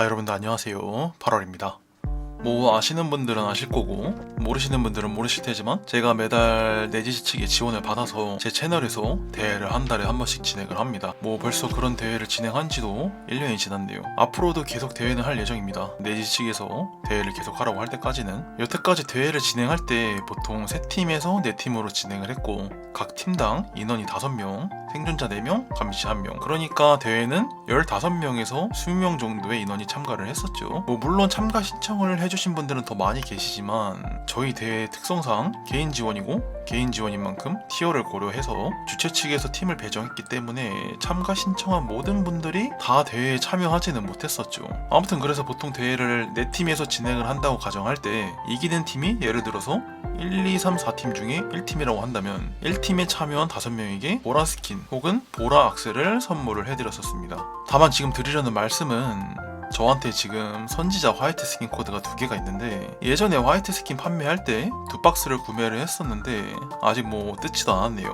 자 여러분들 안녕하세요. 8월입니다 뭐 아시는 분들은 아실 거고 모르시는 분들은 모르실 테지만 제가 매달 내지시 측의 지원을 받아서 제 채널에서 대회를 한 달에 한 번씩 진행을 합니다 뭐 벌써 그런 대회를 진행한 지도 1년이 지났네요 앞으로도 계속 대회는 할 예정입니다 내지시 측에서 대회를 계속 하라고 할 때까지는 여태까지 대회를 진행할 때 보통 3팀에서 4팀으로 진행을 했고 각 팀당 인원이 5명 생존자 4명, 감시 1명. 그러니까 대회는 15명에서 20명 정도의 인원이 참가를 했었죠. 뭐 물론 참가 신청을 해 주신 분들은 더 많이 계시지만 저희 대회 특성상 개인 지원이고 개인 지원인 만큼 티어를 고려해서 주최 측에서 팀을 배정했기 때문에 참가 신청한 모든 분들이 다 대회에 참여하지는 못했었죠. 아무튼 그래서 보통 대회를 4팀에서 진행을 한다고 가정할 때 이기는 팀이 예를 들어서 1, 2, 3, 4팀 중에 1팀이라고 한다면 1팀에 참여한 5명에게 보라 스킨 혹은 보라 악세를 선물을 해드렸었습니다. 다만 지금 드리려는 말씀은 저한테 지금 선지자 화이트 스킨 코드가 두 개가 있는데 예전에 화이트 스킨 판매할 때 두 박스를 구매를 했었는데 아직 뭐 뜯지도 않았네요.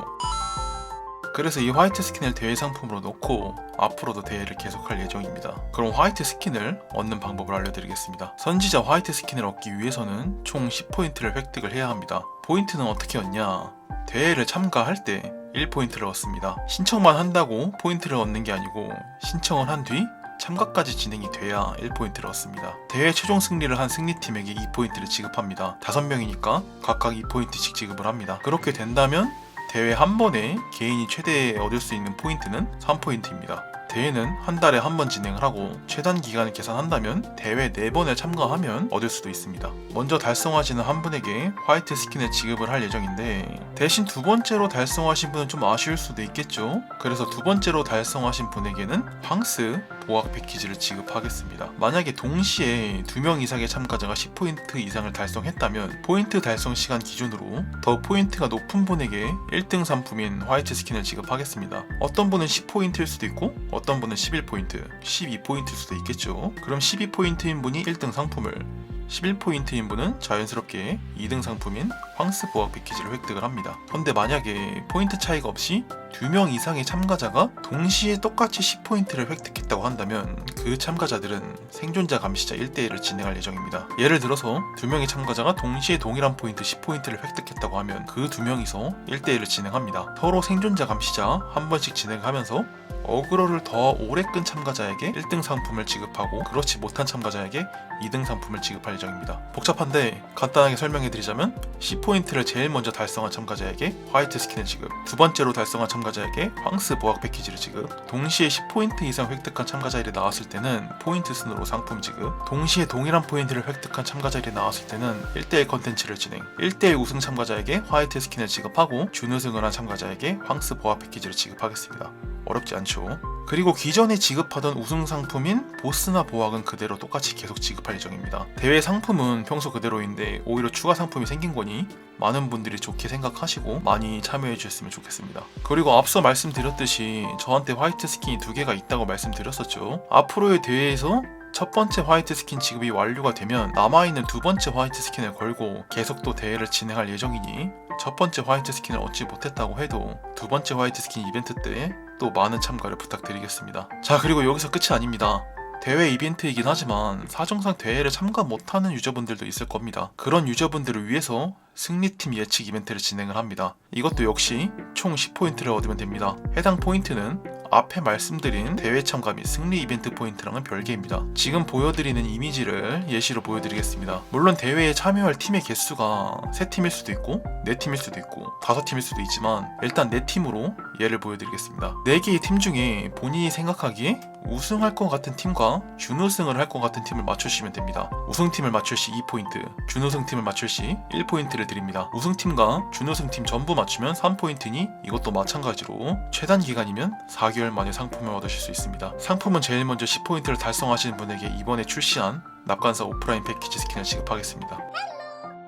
그래서 이 화이트 스킨을 대회 상품으로 넣고 앞으로도 대회를 계속할 예정입니다. 그럼 화이트 스킨을 얻는 방법을 알려드리겠습니다. 선지자 화이트 스킨을 얻기 위해서는 총 10포인트를 획득을 해야 합니다. 포인트는 어떻게 얻냐? 대회를 참가할 때 1포인트를 얻습니다. 신청만 한다고 포인트를 얻는 게 아니고 신청을 한 뒤 참가까지 진행이 돼야 1포인트를 얻습니다. 대회 최종 승리를 한 승리팀에게 2포인트를 지급합니다. 5명이니까 각각 2포인트씩 지급을 합니다. 그렇게 된다면 대회 한 번에 개인이 최대 얻을 수 있는 포인트는 3포인트입니다. 대회는 한 달에 한 번 진행을 하고 최단 기간을 계산한다면 대회 4번에 참가하면 얻을 수도 있습니다. 먼저 달성하시는 한 분에게 화이트 스킨을 지급을 할 예정인데 대신 두 번째로 달성하신 분은 좀 아쉬울 수도 있겠죠. 그래서 두 번째로 달성하신 분에게는 황스 보학 패키지를 지급하겠습니다. 만약에 동시에 두명 이상의 참가자가 10포인트 이상을 달성했다면 포인트 달성 시간 기준으로 더 포인트가 높은 분에게 1등 상품인 화이트 스킨을 지급하겠습니다. 어떤 분은 10포인트일 수도 있고 어떤 분은 11포인트, 12포인트일 수도 있겠죠. 그럼 12포인트인 분이 1등 상품을 11포인트인 분은 자연스럽게 2등 상품인 황스 보학 패키지를 획득을 합니다. 그런데 만약에 포인트 차이가 없이 2명 이상의 참가자가 동시에 똑같이 10포인트를 획득했다고 한다면 그 참가자들은 생존자 감시자 1대1을 진행할 예정입니다. 예를 들어서 2명의 참가자가 동시에 동일한 포인트 10포인트를 획득했다고 하면 그 2명이서 1대1을 진행합니다. 서로 생존자 감시자 한 번씩 진행하면서 어그로를 더 오래 끈 참가자에게 1등 상품을 지급하고 그렇지 못한 참가자에게 2등 상품을 지급할 예정입니다. 복잡한데 간단하게 설명해 드리자면 10포인트를 제일 먼저 달성한 참가자에게 화이트 스킨을 지급, 두 번째로 달성한 참가자에게 황스 보학 패키지를 지급, 동시에 10포인트 이상 획득한 참가자들이 나왔을 때는 포인트 순으로 상품 지급, 동시에 동일한 포인트를 획득한 참가자들이 나왔을 때는 1대1 컨텐츠를 진행, 1대1 우승 참가자에게 화이트 스킨을 지급하고 준우승을 한 참가자에게 황스 보학 패키지를 지급하겠습니다. 어렵지 않죠. 그리고 기존에 지급하던 우승 상품인 보스나 보학은 그대로 똑같이 계속 지급할 예정입니다. 대회 상품은 평소 그대로인데 오히려 추가 상품이 생긴 거니 많은 분들이 좋게 생각하시고 많이 참여해 주셨으면 좋겠습니다. 그리고 앞서 말씀드렸듯이 저한테 화이트 스킨이 두 개가 있다고 말씀드렸었죠. 앞으로의 대회에서 첫 번째 화이트 스킨 지급이 완료가 되면 남아있는 두 번째 화이트 스킨을 걸고 계속 또 대회를 진행할 예정이니 첫 번째 화이트 스킨을 얻지 못했다고 해도 두 번째 화이트 스킨 이벤트 때 또 많은 참가를 부탁드리겠습니다. 자 그리고 여기서 끝이 아닙니다. 대회 이벤트이긴 하지만 사정상 대회를 참가 못하는 유저분들도 있을 겁니다. 그런 유저분들을 위해서 승리팀 예측 이벤트를 진행을 합니다. 이것도 역시 총 10포인트를 얻으면 됩니다. 해당 포인트는 앞에 말씀드린 대회 참가 및 승리 이벤트 포인트랑은 별개입니다. 지금 보여드리는 이미지를 예시로 보여드리겠습니다. 물론 대회에 참여할 팀의 개수가 3팀일 수도 있고 4팀일 수도 있고 5팀일 수도 있지만 일단 4팀으로 예를 보여드리겠습니다. 4개의 팀 중에 본인이 생각하기에 우승할 것 같은 팀과 준우승을 할 것 같은 팀을 맞추시면 됩니다. 우승팀을 맞출 시 2포인트, 준우승팀을 맞출 시 1포인트를 드립니다. 우승팀과 준우승팀 전부 맞추면 3포인트니 이것도 마찬가지로 최단 기간이면 4개월 만에 상품을 얻으실 수 있습니다. 상품은 제일 먼저 10포인트를 달성하시는 분에게 이번에 출시한 납관사 오프라인 패키지 스킨을 지급하겠습니다.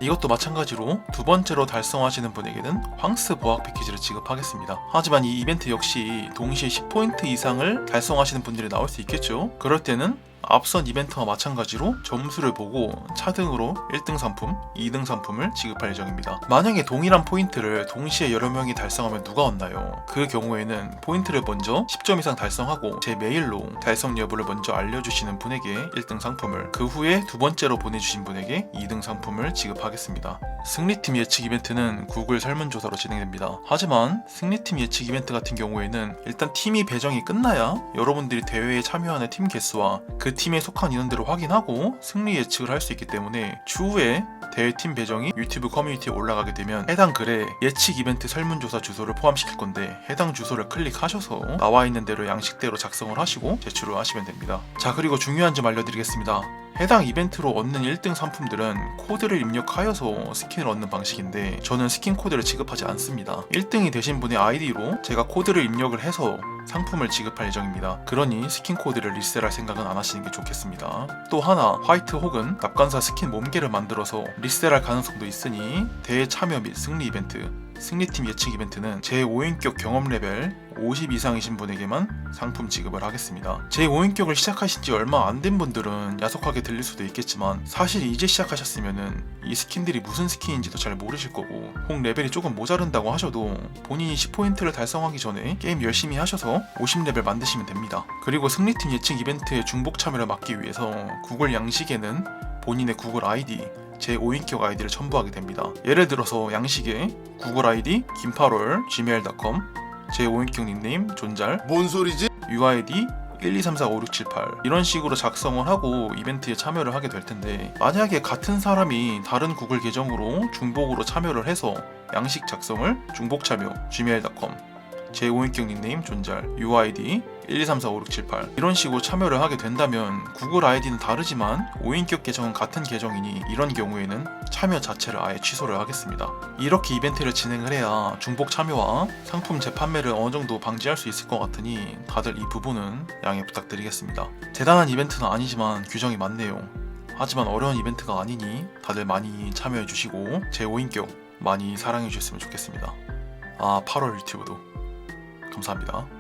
이것도 마찬가지로 두 번째로 달성하시는 분에게는 황스 보학 패키지를 지급하겠습니다. 하지만 이 이벤트 역시 동시에 10포인트 이상을 달성하시는 분들이 나올 수 있겠죠? 그럴 때는 앞선 이벤트와 마찬가지로 점수를 보고 차등으로 1등 상품, 2등 상품을 지급할 예정입니다. 만약에 동일한 포인트를 동시에 여러 명이 달성하면 누가 얻나요? 그 경우에는 포인트를 먼저 10점 이상 달성하고 제 메일로 달성 여부를 먼저 알려주시는 분에게 1등 상품을 그 후에 두 번째로 보내주신 분에게 2등 상품을 지급하겠습니다. 승리팀 예측 이벤트는 구글 설문조사로 진행됩니다. 하지만 승리팀 예측 이벤트 같은 경우에는 일단 팀이 배정이 끝나야 여러분들이 대회에 참여하는 팀 개수와 그 팀에 속한 인원들을 확인하고 승리 예측을 할 수 있기 때문에 추후에 대회 팀 배정이 유튜브 커뮤니티에 올라가게 되면 해당 글에 예측 이벤트 설문조사 주소를 포함시킬 건데 해당 주소를 클릭하셔서 나와 있는 대로 양식대로 작성을 하시고 제출을 하시면 됩니다. 자 그리고 중요한 점 알려드리겠습니다. 해당 이벤트로 얻는 1등 상품들은 코드를 입력하여서 스킨을 얻는 방식인데 저는 스킨 코드를 지급하지 않습니다. 1등이 되신 분의 아이디로 제가 코드를 입력을 해서 상품을 지급할 예정입니다. 그러니 스킨 코드를 리셀할 생각은 안 하시는 게 좋겠습니다. 또 하나 화이트 혹은 납관사 스킨 몸개를 만들어서 리셀할 가능성도 있으니 대회 참여 및 승리 이벤트 승리팀 예측 이벤트는 제 5인격 경험 레벨 50 이상이신 분에게만 상품 지급을 하겠습니다. 제 5인격을 시작하신 지 얼마 안 된 분들은 야속하게 들릴 수도 있겠지만 사실 이제 시작하셨으면은 이 스킨들이 무슨 스킨인지도 잘 모르실 거고 혹 레벨이 조금 모자른다고 하셔도 본인이 10포인트를 달성하기 전에 게임 열심히 하셔서 50레벨 만드시면 됩니다. 그리고 승리팀 예측 이벤트의 중복 참여를 막기 위해서 구글 양식에는 본인의 구글 아이디 제 5인격 아이디를 첨부하게 됩니다. 예를 들어서 양식에 구글 아이디 김파롤 gmail.com 제 5인격 닉네임 존잘. 뭔 소리지? UID 123456778 이런 식으로 작성을 하고 이벤트에 참여를 하게 될 텐데 만약에 같은 사람이 다른 구글 계정으로 중복으로 참여를 해서 양식 작성을 중복 참여 gmail.com 제 5인격 닉네임 존잘 UID 123456778 이런 식으로 참여를 하게 된다면 구글 아이디는 다르지만 5인격 계정은 같은 계정이니 이런 경우에는 참여 자체를 아예 취소를 하겠습니다. 이렇게 이벤트를 진행을 해야 중복 참여와 상품 재판매를 어느 정도 방지할 수 있을 것 같으니 다들 이 부분은 양해 부탁드리겠습니다. 대단한 이벤트는 아니지만 규정이 많네요. 하지만 어려운 이벤트가 아니니 다들 많이 참여해 주시고 제 5인격 많이 사랑해 주셨으면 좋겠습니다. 아 8월 유튜브도 감사합니다.